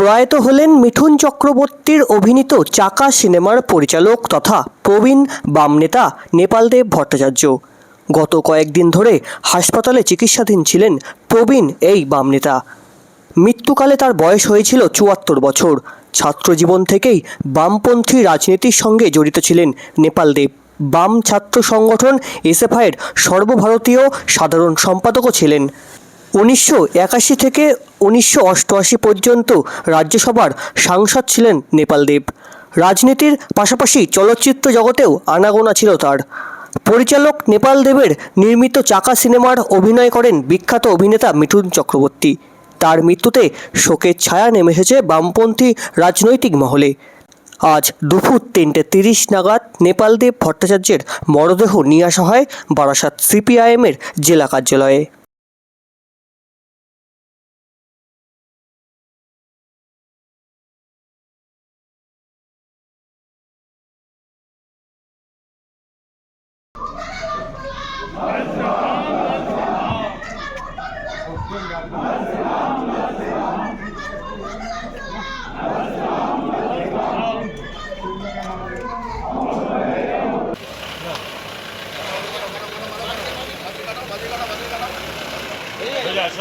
প্রয়াত হলেন মিঠুন চক্রবর্তীর অভিনীত চাকা সিনেমার পরিচালক তথা প্রবীণ বাম নেতা নেপালদেব ভট্টাচার্য। গত কয়েকদিন ধরে হাসপাতালে চিকিৎসাধীন ছিলেন প্রবীণ এই বাম নেতা। মৃত্যুকালে তার বয়স হয়েছিল চুয়াত্তর বছর। ছাত্রজীবন থেকেই বামপন্থী রাজনীতির সঙ্গে জড়িত ছিলেন নেপালদেব বাম ছাত্র সংগঠন এসএফআইয়ের সর্বভারতীয় সাধারণ সম্পাদকও ছিলেন। উনিশশো একাশি থেকে উনিশশো অষ্টআশি পর্যন্ত রাজ্যসভার সাংসদ ছিলেন নেপালদেব রাজনীতির পাশাপাশি চলচ্চিত্র জগতেও আনাগোনা ছিল তার। পরিচালক নেপাল দেবের নির্মিত চাকা সিনেমার অভিনয় করেন বিখ্যাত অভিনেতা মিঠুন চক্রবর্তী। তার মৃত্যুতে শোকের ছায়া নেমে এসেছে বামপন্থী রাজনৈতিক মহলে। আজ দুপুর তিনটে তিরিশ নাগাদ নেপালদেব ভট্টাচার্যের মরদেহ নিয়ে আসা হয় বারাসাত সিপিআইএমের জেলা কার্যালয়ে।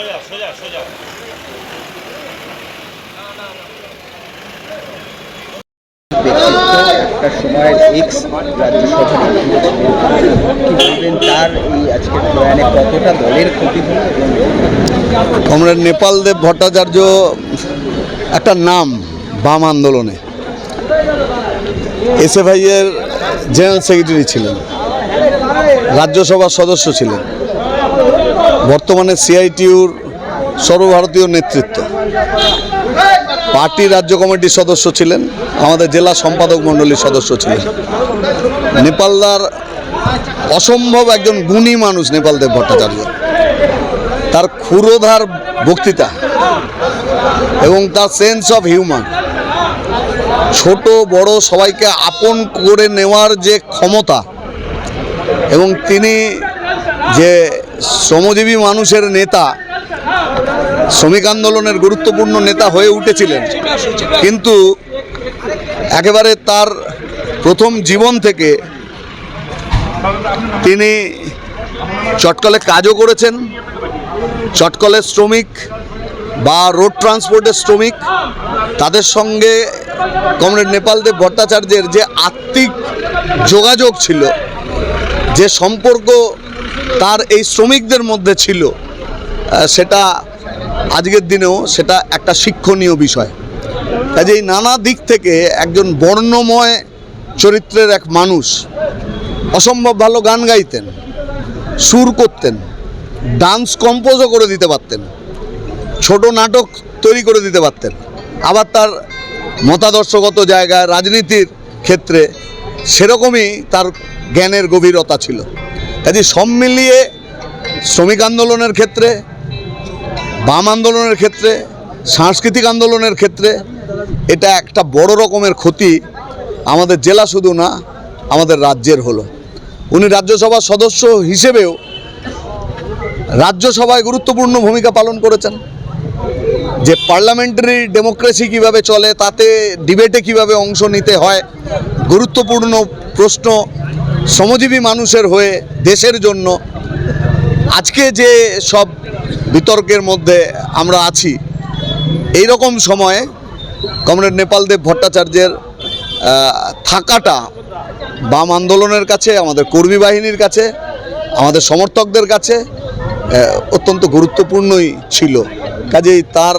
সোজা সোজা সোজা। সোজা একটা সময়ের এক্স রাজ্যসভা নেত্রী কি বলবেন তার এই আজকের প্রয়াণে কতটা দলের ক্ষতি হলো কমরেড নেপালদেব ভট্টাচার্য একটা নাম বাম আন্দোলনে। এসএফআই এর জেনারেল সেক্রেটারি ছিলেন রাজ্যসভার সদস্য ছিলেন। বর্তমানে সিআইটিউর সর্বভারতীয় নেতৃত্ব। পার্টি রাজ্য কমিটির সদস্য ছিলেন, আমাদের জেলা সম্পাদক মণ্ডলীর সদস্য ছিলেন। নেপালদার অসম্ভব একজন গুণী মানুষ নেপালদেব ভট্টাচার্য। তার ক্ষুরোধার বক্তৃতা এবং তার সেন্স অফ হিউম্যান ছোট, বড়, সবাইকে আপন করে নেওয়ার যে ক্ষমতা এবং তিনি যে শ্রমজীবী মানুষের নেতা, শ্রমিক আন্দোলনের গুরুত্বপূর্ণ নেতা হয়ে উঠেছিলেন। কিন্তু একেবারে তার প্রথম জীবন থেকে তিনি চটকলে কাজও করেছেন চটকলের শ্রমিক বা রোড ট্রান্সপোর্টের শ্রমিক। তাদের সঙ্গে কমরেড নেপালদেব ভট্টাচার্যের যে আত্মিক যোগাযোগ ছিল, যে সম্পর্ক তার এই শ্রমিকদের মধ্যে ছিল সেটা আজকের দিনেও সেটা একটা শিক্ষণীয় বিষয়। কাজেই নানা দিক থেকে একজন বর্ণময় চরিত্রের এক মানুষ অসম্ভব ভালো গান গাইতেন, সুর করতেন ডান্স কম্পোজও করে দিতে পারতেন, ছোট নাটক তৈরি করে দিতে পারতেন। আবার তার মতাদর্শগত জায়গায়, রাজনীতির ক্ষেত্রে সেরকমই তার জ্ঞানের গভীরতা ছিল। কাজে সব মিলিয়ে শ্রমিক আন্দোলনের ক্ষেত্রে, বাম আন্দোলনের ক্ষেত্রে, সাংস্কৃতিক আন্দোলনের ক্ষেত্রে এটা একটা বড় রকমের ক্ষতি আমাদের জেলা শুধু না, আমাদের রাজ্যের হলো। উনি রাজ্যসভার সদস্য হিসেবেও রাজ্যসভায় গুরুত্বপূর্ণ ভূমিকা পালন করেছেন। যে পার্লামেন্টারি ডেমোক্রেসি কীভাবে চলে, তাতে ডিবেটে কীভাবে অংশ নিতে হয়, গুরুত্বপূর্ণ প্রশ্ন শ্রমজীবী মানুষের হয়ে দেশের জন্য আজকে যে সব বিতর্কের মধ্যে আমরা আছি এই রকম সময়ে কমরেড নেপালদেব ভট্টাচার্যের থাকাটা বাম আন্দোলনের কাছে, আমাদের কর্মী বাহিনীর কাছে, আমাদের সমর্থকদের কাছে অত্যন্ত গুরুত্বপূর্ণই ছিল। কাজেই তার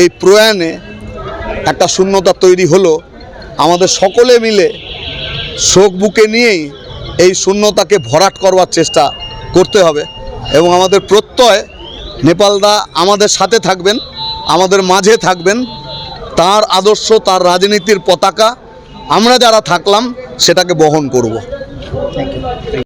এই প্রয়াণে একটা শূন্যতা তৈরি হলো। আমাদের সকলে মিলে শোক বুকে নিয়েই এই শূন্যতাকে ভরাট করবার চেষ্টা করতে হবে এবং আমাদের প্রত্যয় নেপালদা আমাদের সাথে থাকবেন, আমাদের মাঝে থাকবেন, তার আদর্শ, তার রাজনীতির পতাকা আমরা যারা থাকলাম সেটাকে বহন করব।